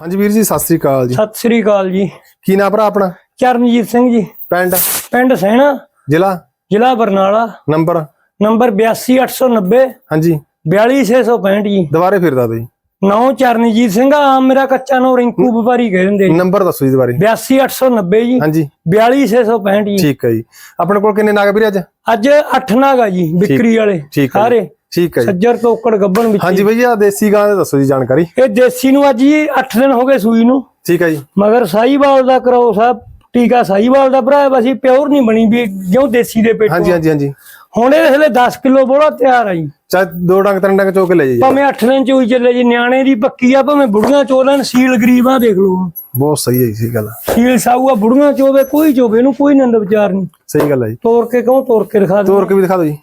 ਹਾਂਜੀ ਵੀਰ ਜੀ ਸਤਿ ਸ੍ਰੀ ਅਕਾਲ ਜੀ। ਸਤਿ ਸ੍ਰੀ ਅਕਾਲ ਜੀ। ਕੀ ਨਾਮ ਭਰਾ ਆਪਣਾ? ਚਰਨਜੀਤ ਸਿੰਘ ਜੀ। ਪਿੰਡ? ਪਿੰਡ ਸੈਣਾ ਜ਼ਿਲ੍ਹਾ? ਜ਼ਿਲ੍ਹਾ ਬਰਨਾਲਾ। ਨੰਬਰ? ਨੰਬਰ 82890 ਹਾਂਜੀ। 42665 ਜੀ। ਦੁਬਾਰੇ ਫਿਰ ਦੱਸ ਦਿਓ ਜੀ। ਨੌ ਚਰਨਜੀਤ ਸਿੰਘ ਆ ਮੇਰਾ ਕੱਚਾ ਨੋ ਰਿੰਕੂ ਵਪਾਰੀ ਕਹਿ ਦਿੰਦੇ ਜੀ। ਨੰਬਰ ਦੱਸੋ ਜੀ ਦੁਬਾਰੇ। 82890 ਜੀ। ਹਾਂਜੀ। 42665 ਜੀ। ਠੀਕ ਹੈ ਜੀ। ਆਪਣੇ ਕੋਲ ਕਿੰਨੇ ਨਾਗ ਵੀਰੇ ਅੱਜ? ਅੱਜ 8 ਨਾਗਾ ਜੀ ਵਿਕਰੀ ਵਾਲੇ। ਸਾਰੇ। ਠੀਕ ਹੈ ਜੀ। ਸੱਜਰ ਤੋਕੜ ਗੱਬਣ ਵਿੱਚ ਹਾਂਜੀ ਭਈਆ ਦੇਸੀ ਗਾਂ ਦੇ ਦੱਸੋ ਜੀ ਜਾਣਕਾਰੀ। ਇਹ ਦੇਸੀ ਨੂੰ ਅੱਜ ਜੀ 8 ਦਿਨ ਹੋ ਗਏ ਸੂਈ ਨੂੰ। ਠੀਕ ਹੈ ਜੀ। ਮਗਰ ਸਾਈਵਾਲ ਦਾ ਕਰਾਓ ਸਾਹਿਬ ਟੀਕਾ ਸਾਈਵਾਲ ਦਾ ਭਰਾ ਬਸੀ ਪਿਓਰ ਨਹੀਂ ਬਣੀ ਵੀ ਜਿਉਂ ਦੇਸੀ ਦੇ ਪੇਟੋਂ। ਹਾਂਜੀ ਹਾਂਜੀ ਹਾਂਜੀ। ਹੁਣ ਇਹ ਹਲੇ 10 ਕਿਲੋ ਬੋਲਾ ਤਿਆਰ ਆ ਜੀ। ਚਾ ਦੋ ਡੰਗ ਤਿੰਨ ਡੰਗ ਚੋਕ ਲੈ ਜੀ ਭਾਵੇਂ 8 ਦਿਨ ਚ ਹੋਈ ਚੱਲੇ ਜੀ ਨਿਆਣੇ ਦੀ ਪੱਕੀ ਆ ਭਾਵੇਂ ਬੁੜੀਆਂ ਚੋਲਣ ਸੀਲ ਗਰੀਬਾਂ ਦੇਖ ਲਓ। ਬਹੁਤ ਸਹੀ ਹੈ ਜੀ ਗੱਲ। ਸੀਲ ਸਾਊਆ ਬੁੜੀਆਂ ਚੋਵੇ ਕੋਈ ਚੋਵੇ ਇਹਨੂੰ ਕੋਈ ਨੰਦ ਵਿਚਾਰ ਨਹੀਂ। ਸਹੀ ਗੱਲ ਹੈ ਜੀ। ਤੋੜ ਕੇ ਕਹੋ ਤੋੜ ਕੇ ਦਿਖਾ ਦੇ ਤੋਰ ਕੇ ਵੀ ਦਿਖਾ ਦਿਓ ਜੀ।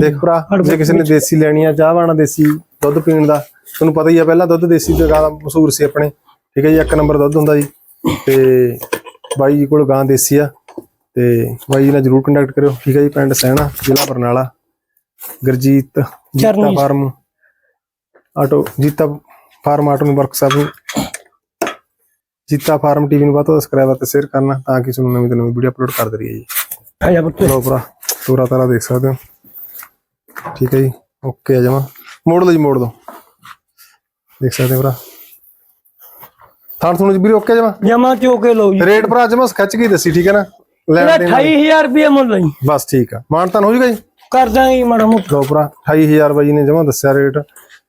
ਦੇਖ ਭਰਾ ਜੇ ਕਿਸੇ ਨੇ ਦੇਸੀ ਲੈਣੀ ਆ ਚਾਹ ਵਾਣਾ ਦੇਸੀ ਦੁੱਧ ਪੀਣ ਦਾ ਤੁਹਾਨੂੰ ਪਤਾ ਹੀ ਆ ਪਹਿਲਾਂ ਦੁੱਧ ਦੇਸੀ ਦੀ ਗਾਂ ਦਾ ਮਸ਼ਹੂਰ ਸੀ ਆਪਣੇ। ਠੀਕ ਹੈ ਜੀ ਇੱਕ ਨੰਬਰ ਦੁੱਧ ਹੁੰਦਾ ਜੀ। ਤੇ ਬਾਈ ਜੀ ਕੋਲ ਗਾਂ ਦੇਸੀ ਆ। ਤੇ ਬਾਈ ਜੀ ਨਾਲ ਜਰੂਰ ਕੰਟੈਕਟ ਕਰਿਓ। ਠੀਕ ਹੈ ਜੀ ਪਿੰਡ ਸਹਿਣਾ ਜ਼ਿਲ੍ਹਾ Barnala. Gurjeet Jeeta. Farm. Auto Jeeta farm auto ਨੂੰ ਵਰਕਸ਼ਾਪ ਨੂੰ। ਜੀਤਾ ਫਾਰਮ ਟੀਵੀ ਨੂੰ ਵੱਧ ਤੋਂ ਵੱਧ ਸਬਸਕ੍ਰਾਈਬਰ ਤੇ ਸ਼ੇਅਰ ਕਰਨਾ ਤਾਂ ਕਿ ਤੁਹਾਨੂੰ ਨਵੀਂ ਤੋਂ ਨਵੀਂ ਵੀਡੀਓ ਅਪਲੋਡ ਕਰਦੇ ਰਹੀਏ ਜੀ। ਆ ਜਾ ਪੁੱਤ। ਲੋ ਭਰਾ ਤੋਰਾ ਤਾਰਾ ਦੇਖ ਸਕਦੇ ਹੋ। ਠੀਕ ਹੈ ਜੀ ਓਕੇ ਆ ਜਾਵਾਂ ਮੋੜ ਲਓ ਜੀ ਮੋੜ ਦੋ ਦੇਖ ਸਕਦੇ ਹੋ ਭਰਾ। ਥਾਣ ਤੁਹਾਨੂੰ ਜੀ ਵੀਰੇ ਓਕੇ ਜਮਾ? ਚੋ ਕੇ ਲਓ ਜੀ। ਰੇਟ ਭਰਾ ਜਮਾ ਖੱਚ ਕੇ ਦੱਸੀ ਠੀਕ ਹੈ ਨਾ? ਲੈਣ ਦੇਣ 28000 ਰੁਪਏ ਮੁੱਲ ਜੀ। ਬਸ ਠੀਕ ਆ। ਮਾਨਤਾਨ ਹੋ ਜੂਗਾ ਜੀ? ਕਰ ਦਾਂਗੇ ਮਾੜਾ ਮੋਟਾ। ਲੋ ਭਰਾ 28000 ਬਾਈ ਨੇ ਜਮਾ ਦੱਸਿਆ ਰੇਟ।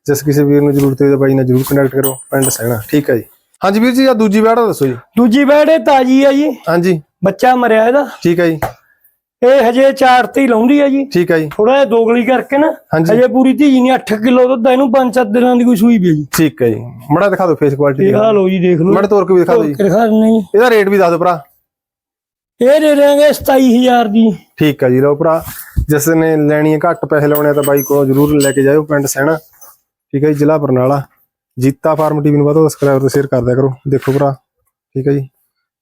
ਜਿਸ ਕਿਸੇ ਵੀਰ ਨੂੰ ਜ਼ਰੂਰਤ ਹੋਵੇ ਤਾਂ ਬਾਈ ਨਾਲ ਜ਼ਰੂਰ ਕੰਟੈਕਟ ਕਰੋ ਪਿੰਡ ਸਹਿਣਾ। ਠੀਕ ਹੈ ਜੀ। ਹਾਂਜੀ ਵੀਰ ਜੀ ਆ ਦੂਜੀ ਦਾ ਦੱਸੋ ਜੀ। ਦੂਜੀ ਬੈੜੇ ਤਾਜੀ ਆ ਜੀ। ਹਾਂਜੀ। ਬੱਚਾ ਮਰਿਆ ਇਹਦਾ। ਠੀਕ ਹੈ ਜੀ। ਇਹ ਹਜੇ ਚਾਰ ਤੇ ਹੀ ਲਾਉਂਦੀ ਆ ਜੀ। ਠੀਕ ਹੈ ਜੀ। ਥੋੜਾ ਜਿਹਾ ਦੋਗਲੀ ਕਰਕੇ ਨਾ ਹਾਂਜੀ। ਪੂਰੀ ਧੀ ਨਹੀਂ 8 ਕਿਲੋ ਦੁੱਧ ਆ, ਇਹਨੂੰ 5-7 ਦਿਨਾਂ ਦੀ ਕੋਈ ਸੂਈ ਵੀ ਆ ਜੀ। ਠੀਕ ਹੈ ਜੀ। ਮੜਾ ਦਿਖਾ ਦਿਓ ਫੇਸ ਕੁਆਲਿਟੀ ਆ ਲਓ ਜੀ ਦੇਖ ਲਓ। ਮੜਾ ਤੋਰ ਕੇ ਵੀ ਦਿਖਾ ਦਿਓ ਜੀ। ਦਿਖਾ ਨਹੀਂ ਇਹਦਾ ਰੇਟ ਵੀ ਦੱਸ ਦਿਓ ਭਰਾ। ਇਹ ਦੇ ਦੇਾਂਗੇ 27000 ਦੀ। ਠੀਕ ਆ ਜੀ ਲਓ ਭਰਾ। ਜਿਸ ਨੇ ਲੈਣੀ ਹੈ ਘੱਟ ਪੈਸੇ ਲਾਉਣੇ ਆ ਤਾਂ ਬਾਈ ਕੋਲੋਂ ਜਰੂਰ ਲੈ ਕੇ ਜਾਇਓ ਪਿੰਡ ਸਹਿਣਾ ਠੀਕ ਹੈ ਜੀ ਜ਼ਿਲ੍ਹਾ ਬਰਨਾਲਾ। ਜੀਤਾ ਫਾਰਮ ਟੀਵੀ ਨੂੰ ਵੱਧ ਤੋਂ ਵੱਧ ਸਬਸਕ੍ਰਾਈਬ ਤੇ ਸ਼ੇਅਰ ਕਰਦਿਆ ਕਰੋ। ਦੇਖੋ ਭਰਾ। ਠੀਕ ਹੈ ਜੀ।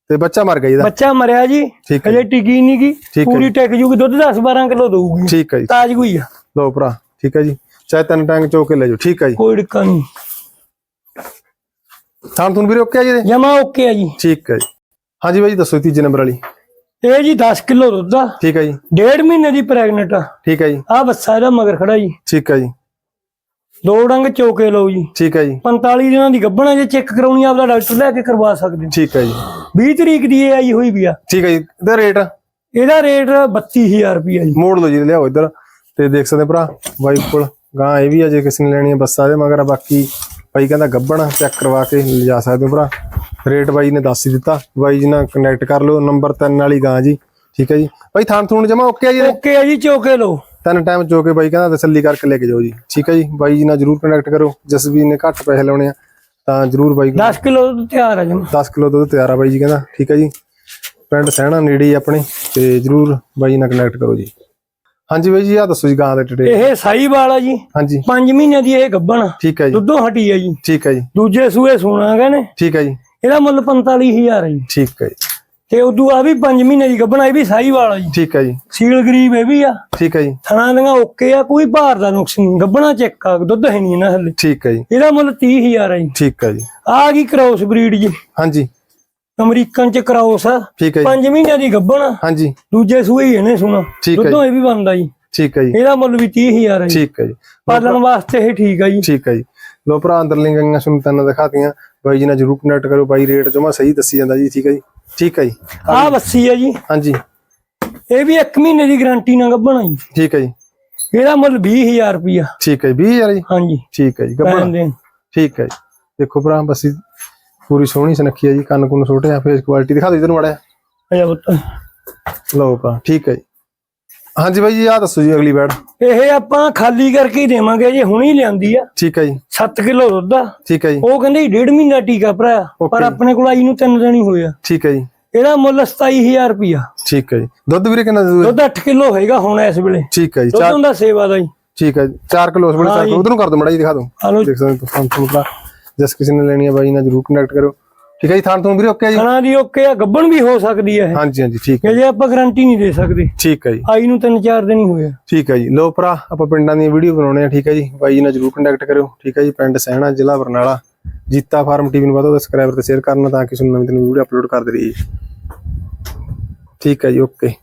ਤੇ ਬੱਚਾ ਮਰ ਗਿਆ ਜੀ ਇਹਦਾ? ਬੱਚਾ ਮਰਿਆ ਜੀ ਠੀਕ ਹੈ ਹਜੇ ਟਿਕੀ ਨਹੀਂ ਹੈ ਪੂਰੀ ਟਿਕ ਜੂਗੀ ਦੁੱਧ 10 12 ਕਿਲੋ ਦਊਗੀ। ਠੀਕ ਹੈ ਜੀ। ਤਾਜ ਕੋਈ ਆ। ਲਓ ਭਰਾ ਠੀਕ ਹੈ ਜੀ। ਚਾਹੇ ਤਿੰਨ ਟੈਂਕ ਚੋ ਕੇ ਲੈ ਜਾਓ ਠੀਕ ਹੈ ਜੀ। ਕੋਈ ਡਿੱਕਾ ਨਹੀਂ ਥਾਂ ਤੁਹਾਨੂੰ ਵੀਰੇ ਓਕੇ ਆ ਜੀ ਇਹਦੇ? ਜਮਾ ਓਕੇ ਆ ਜੀ। ਠੀਕ ਹੈ ਜੀ। ਹਾਂਜੀ ਬਾਈ ਜੀ ਦੱਸੋ ਤੀਜੇ ਨੰਬਰ ਵਾਲੀ। ਇਹ ਜੀ 10 ਕਿਲੋ ਦੁੱਧ ਆ। ਠੀਕ ਹੈ ਜੀ। ਡੇਢ ਮਹੀਨੇ ਦੀ ਪ੍ਰੈਗਨੈਂਟ ਆ। ਠੀਕ ਹੈ ਜੀ। ਆ ਬੱਸਾ ਇਹਦਾ ਮਗਰ ਖੜਾ ਜੀ। ਠੀਕ ਹੈ ਜੀ। ਦੋ ਡੰਗ ਚੋਕੇ ਲਓ ਜੀ। ਠੀਕ ਹੈ ਜੀ। 45 ਦਿਨਾਂ ਦੀ ਗੱਭਣਾ ਜੇ ਚੈੱਕ ਕਰਾਉਣੀ ਆ ਆਪਦਾ ਡਾਕਟਰ ਲੈ ਕੇ ਕਰਵਾ ਸਕਦੇ ਹੋ। ਠੀਕ ਹੈ ਜੀ। 20 ਤਰੀਕ ਦੀ ਇਹ ਆਈ ਹੋਈ ਵੀ ਆ। ਠੀਕ ਹੈ ਜੀ। ਇਹਦਾ ਰੇਟ? ਇਹਦਾ ਰੇਟ 32000 ਰੁਪਇਆ ਜੀ। ਮੋੜ ਲਓ ਜੀ ਲਿਆਓ ਇੱਧਰ। ਤੇ ਦੇਖ ਸਕਦੇ ਭਰਾ ਬਾਈ ਕੋਲ ਗਾਂ ਇਹ ਵੀ ਆ ਜੇ ਕਿਸੇ ਨੇ ਲੈਣੀ ਹੈ ਬੱਸਾਂ ਦੇ ਮਗਰ ਆ, ਬਾਕੀ ਬਾਈ ਕਹਿੰਦਾ ਗੱਬਣ ਚੈੱਕ ਕਰਵਾ ਕੇ ਲਿਜਾ ਸਕਦੇ ਹੋ ਭਰਾ। ਰੇਟ ਬਾਈ ਨੇ ਦੱਸ ਹੀ ਦਿੱਤਾ। ਬਾਈ ਜੀ ਨਾਲ ਕਨੈਕਟ ਕਰ ਲਓ ਨੰਬਰ 3 ਵਾਲੀ ਗਾਂ ਜੀ। ਠੀਕ ਹੈ ਜੀ। ਬਾਈ ਥਾਣ ਥੂਣ ਜਮਾ ਓਕੇ ਆ ਜੀ? ਓਕੇ ਆ ਜੀ ਚੋਕੇ ਲਓ। ਤਿੰਨ ਟਾਈਮ ਜੋ ਕੇ ਬਾਈ ਕਹਿੰਦਾ ਤਸੱਲੀ ਕਰਕੇ ਲੈ ਕੇ ਜਾਓ ਜੀ। ਠੀਕ ਹੈ ਜੀ ਬਾਈ ਜੀ ਨਾਲ ਜਰੂਰ ਕਨੈਕਟ ਕਰੋ। ਜਿਸ ਵੀ ਨੇ ਘੱਟ ਪੈਸੇ ਲਾਉਣੇ ਆ ਤਾਂ ਜਰੂਰ ਬਾਈ 10 ਕਿਲੋ ਦੁੱਧ ਤਿਆਰ ਆ ਜਮਾ 10 ਕਿਲੋ ਦੁੱਧ ਤਿਆਰ ਆ ਬਾਈ ਜੀ ਕਹਿੰਦਾ। ਠੀਕ ਹੈ ਜੀ ਪਿੰਡ ਸਹਿਣਾ ਨੇੜੇ ਹੀ ਆਪਣੇ ਤੇ ਜਰੂਰ ਬਾਈ ਨਾਲ ਕਨੈਕਟ ਕਰੋ ਜੀ। ਹਾਂਜੀ ਬਾਈ ਜੀ ਆ ਦੱਸੋ ਜੀ ਗਾਂ ਦੇ ਟਡੇ। ਇਹ ਸਾਈਵਾਲ ਆ ਜੀ। ਹਾਂਜੀ। 5 ਮਹੀਨਿਆਂ ਦੀ ਇਹ ਗੱਭਣ ਆ। ਠੀਕ ਹੈ ਜੀ। ਦੁੱਧੋਂ ਹਟੀ ਆ ਜੀ। ਠੀਕ ਹੈ ਜੀ। ਦੂਜੇ ਸੂਏ ਸੋਣਾਗਾ ਨੇ। ਠੀਕ ਹੈ ਜੀ। ਇਹਦਾ ਮੁੱਲ 45000 ਹੈ ਜੀ। ਠੀਕ ਹੈ ਜੀ। ਤੇ ਉਦੋਂ ਆ ਵੀ 5 ਮਹੀਨੇ ਦੀ ਗੱਭਣ ਆ ਇਹ ਵੀ ਸਾਈਵਾਲ ਆ ਜੀ। ਠੀਕ ਹੈ ਜੀ। ਸੀਲ ਗਰੀਬ ਇਹ ਵੀ ਆ। ਠੀਕ ਹੈ ਜੀ। ਥਣਾ ਦੀਆਂ ਓਕੇ ਆ ਕੋਈ ਭਾਰ ਦਾ ਨੁਕਸ ਨਹੀਂ। ਗੱਭਣਾ ਚੈੱਕ ਆ ਦੁੱਧ ਹੈ ਨਹੀਂ ਇਹਨਾਂ ਹਲੇ ਠੀਕ ਹੈ ਜੀ। ਇਹਦਾ ਮੁੱਲ 30000 ਹੈ ਜੀ। ਠੀਕ ਹੈ ਜੀ। ਆ ਗਈ ਕ੍ਰੋਸ ਬਰੀਡ ਜੀ। ਹਾਂਜੀ। ਅਮਰੀਕਨ ਚ ਕ੍ਰੋਸ ਆ। ਠੀਕ ਹੈ ਜੀ। 5 ਮਹੀਨਿਆਂ ਦੀ ਗੱਭਣ ਆ। ਹਾਂਜੀ। ਦੂਜੇ ਸੂਏ ਹੀ ਇਹਨੇ ਸੁਣਾ। ਹੈ ਦੁੱਧੋਂ ਇਹ ਵੀ ਬਣਦਾ ਜੀ। ਠੀਕ ਹੈ ਜੀ। ਇਹਦਾ ਮੁੱਲ ਵੀ 30000 ਹੈ ਜੀ। ਠੀਕ ਹੈ ਜੀ। ਪਾਲਣ ਵਾਸਤੇ ਇਹ ਠੀਕ ਆ ਜੀ। ਠੀਕ ਹੈ ਜੀ। ਲੋ ਭਰਾ ਅੰਦਰਲੀਆਂ ਗਈਆਂ ਤੁਹਾਨੂੰ ਤਿੰਨ ਦਿਖਾਤੀਆਂ ਬਾਈ ਜੀ ਨਾਲ ਜਰੂਰ ਕਨੈਕਟ ਕਰੋ ਬਾਈ ਰੇਟ ਜਮਾ ਸਹੀ ਦੱਸੀ ਜਾਂਦਾ ਜੀ ਠੀਕ ਹੈ ਜੀ? ਠੀਕ ਹੈ ਜੀ। ਆ ਬੱਸੀ ਆ ਜੀ। ਹਾਂਜੀ। ਇਹ ਵੀ 1 ਮਹੀਨੇ ਦੀ ਗਾਰੰਟੀ ਨਾਲ ਗੱਭਣ ਆ ਜੀ। ਠੀਕ ਹੈ ਜੀ। ਇਹਦਾ ਮੁੱਲ 20000 ਰੁਪਿਆ ਠੀਕ ਹੈ ਜੀ 20000 ਜੀ? ਹਾਂਜੀ। ਠੀਕ ਹੈ ਜੀ ਗੱਬਣ ਦੇ ਠੀਕ ਹੈ ਜੀ। ਦੇਖੋ ਭਰਾ ਬਸੀ ਪੂਰੀ ਸੋਹਣੀ ਸੁਨੱਖੀ ਹੈ ਜੀ ਕੰਨ ਕੁੰਨ ਛੋਟੇ ਆ ਫੇਸ ਕੁਆਲਿਟੀ ਦਿਖਾ ਦਿਓ ਇਧਰ ਮੜਾ ਅਜਾ ਪੁੱਤ। ਲਓ ਭਰਾ ਠੀਕ ਹੈ ਜੀ। ਹਾਂਜੀ ਬਾਈ ਜੀ ਆ ਦੱਸੋ ਜੀ ਅਗਲੀ ਬੈਡ। ਇਹ ਆਪਾਂ ਖਾਲੀ ਕਰਕੇ ਹੀ ਦੇਵਾਂਗੇ ਜੀ ਹੁਣੀ ਲਿਆਂਦੀ ਆ। ਠੀਕ ਹੈ ਜੀ। 7 ਕਿਲੋ ਦੁੱਧ ਆ। ਠੀਕ ਹੈ ਜੀ। ਉਹ ਕਹਿੰਦੇ ਡੇਢ ਮਹੀਨਾ ਟੀਕਾ ਭਰਾਇਆ ਪਰ. ਆਪਣੇ ਕੋਲ ਆਈ ਨੂੰ ਤਿੰਨ ਦਿਨ ਹੀ ਹੋਇਆ ਠੀਕ ਹੈ ਜੀ। ਇਹਦਾ ਮੁੱਲ 27000 ਰੁਪਿਆ ਠੀਕ ਹੈ ਜੀ। ਦੁੱਧ ਵੀਰੇ ਕਿੰਨਾ ਦੇ ਦੁੱਧ 8 ਕਿਲੋ ਹੋਏਗਾ ਹੁਣ ਇਸ ਵੇਲੇ। ਠੀਕ ਹੈ ਜੀ। ਦੁੱਧ ਹੁੰਦਾ ਸੇਵਾ ਦਾ ਜੀ। ਠੀਕ ਹੈ ਜੀ। 4 ਕਿਲੋ ਉਸ ਵੇਲੇ ਹਾਂ 4 ਕਿਲੋ ਉਧਰ ਨੂੰ ਕਰ ਦਿਓ ਮੜਾ ਜੀ ਦਿਖਾ ਦਿਓ। ਦੇਖ ਸਕਦੇ ਹੋ ਤੁਹਾਨੂੰ ਜਿਸ ਕਿਸੇ ਨੇ ਲੈਣੀ ਹੈ ਬਾਈ ਨਾਲ ਜਰੂਰ ਕਨੈਕਟ ਕਰੋ ਠੀਕ ਹੈ ਜੀ ਥਾਂ ਤੁਹਾਨੂੰ ਵੀਰੇ ਓਕੇ ਜੀ? ਖਾਣਾ ਦੀ ਓਕੇ ਆ ਗੱਬਣ ਵੀ ਹੋ ਸਕਦੀ ਹੈ ਹਾਂਜੀ ਹਾਂਜੀ ਠੀਕ ਹੈ ਜੇ ਆਪਾਂ ਗਾਰੰਟੀ ਨਹੀਂ ਦੇ ਸਕਦੇ। ਠੀਕ ਹੈ ਜੀ। ਆਈ ਨੂੰ ਤਿੰਨ ਚਾਰ ਦਿਨ ਹੀ ਹੋਇਆ। ਠੀਕ ਹੈ ਜੀ। ਲੋ ਭਰਾ ਆਪਾਂ ਪਿੰਡਾਂ ਦੀਆਂ ਵੀਡੀਓ ਬਣਾਉਣੇ ਆ ਠੀਕ ਹੈ ਜੀ। ਬਾਈ ਜੀ ਨਾਲ ਜਰੂਰ ਕੰਟੈਕਟ ਕਰਿਓ ਠੀਕ ਹੈ ਜੀ। ਪਿੰਡ ਸਹਿਣਾ ਜ਼ਿਲ੍ਹਾ ਬਰਨਾਲਾ ਜੀਤਾ ਫਾਰਮ ਟੀਵੀ ਨੂੰ ਵੱਧ ਸਬਸਕ੍ਰਾਈਬਰ ਤੇ ਸ਼ੇਅਰ ਕਰਨਾ ਤਾਂ ਕਿ ਤੁਹਾਨੂੰ ਨਵੀਂ ਨਵੀਂ ਵੀਡੀਓ ਅਪਲੋਡ ਕਰਦੇ ਰਹੀਏ। ਠੀਕ ਹੈ ਜੀ ਓਕੇ